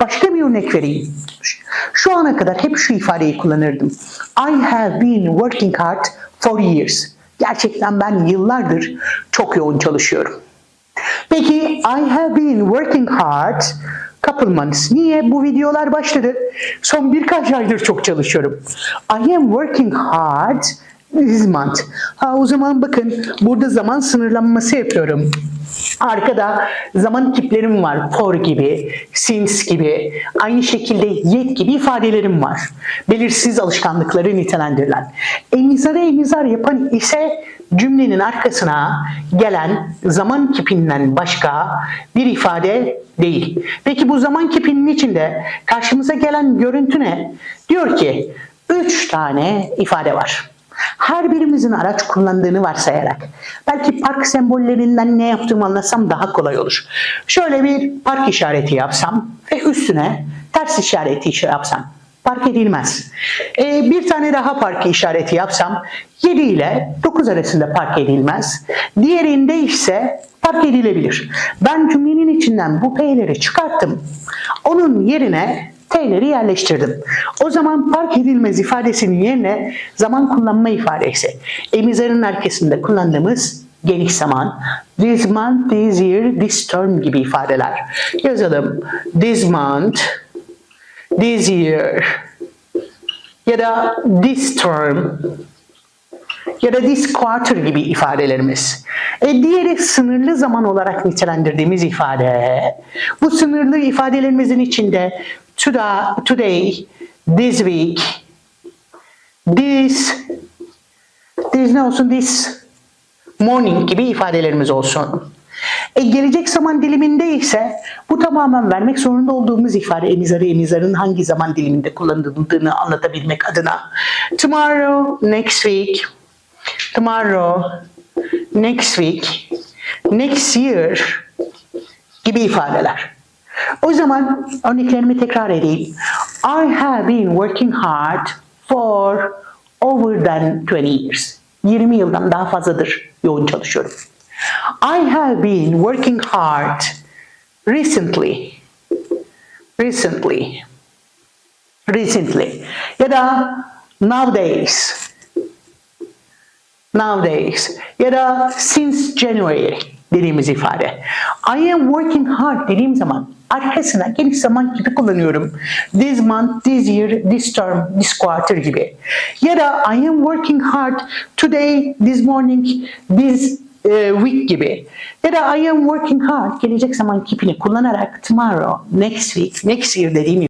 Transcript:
Başka bir örnek vereyim. Şu ana kadar hep şu ifadeyi kullanırdım. I have been working hard for years. Gerçekten ben yıllardır çok yoğun çalışıyorum. Peki I have been working hard months. Niye? Bu videolar başladı. Son birkaç aydır çok çalışıyorum. I am working hard this month. Ha o zaman bakın burada zaman sınırlanması yapıyorum. Arkada zaman tiplerim var. For gibi, since gibi, aynı şekilde yet gibi ifadelerim var. Belirsiz alışkanlıkları nitelendirilen. Emizarı emizar yapan ise cümlenin arkasına gelen zaman kipinden başka bir ifade değil. Peki bu zaman kipinin içinde karşımıza gelen görüntü ne? Diyor ki üç tane ifade var. Her birimizin araç kullandığını varsayarak belki park sembollerinden ne yaptığımı anlatsam daha kolay olur. Şöyle bir park işareti yapsam ve üstüne ters işareti yapsam park edilmez. Ee, bir tane daha park işareti yapsam 7 ile 9 arasında park edilmez. Diğerinde ise park edilebilir. Ben cümlenin içinden bu P'leri çıkarttım. Onun yerine T'leri yerleştirdim. O zaman park edilmez ifadesinin yerine zaman kullanma ifadesi. Emizarın arkasında kullandığımız geniş zaman. This month, this year, this term gibi ifadeler. Yazalım. This month, this year ya da this term ya da this quarter gibi ifadelerimiz. E diğeri sınırlı zaman olarak nitelendirdiğimiz ifade. Bu sınırlı ifadelerimizin içinde today, this week, this, this ne olsun, this morning gibi ifadelerimiz olsun. E, gelecek zaman diliminde ise bu tamamen vermek zorunda olduğumuz ifade emizarı emizarın hangi zaman diliminde kullanıldığını anlatabilmek adına. Tomorrow, next week, tomorrow, next week, next year gibi ifadeler. O zaman örneklerimi tekrar edeyim. I have been working hard for over than 20 years. 20 yıldan daha fazladır yoğun çalışıyorum. I have been working hard recently. Recently. Recently. Ya da nowadays. Nowadays. Ya da since January dediğimiz ifade. I am working hard dediğim zaman arkasına geniş zaman gibi kullanıyorum. This month, this year, this term, this quarter gibi. Ya da I am working hard today, this morning, this e, week gibi. Ya da I am working hard gelecek zaman kipini kullanarak tomorrow, next week, next year dediğim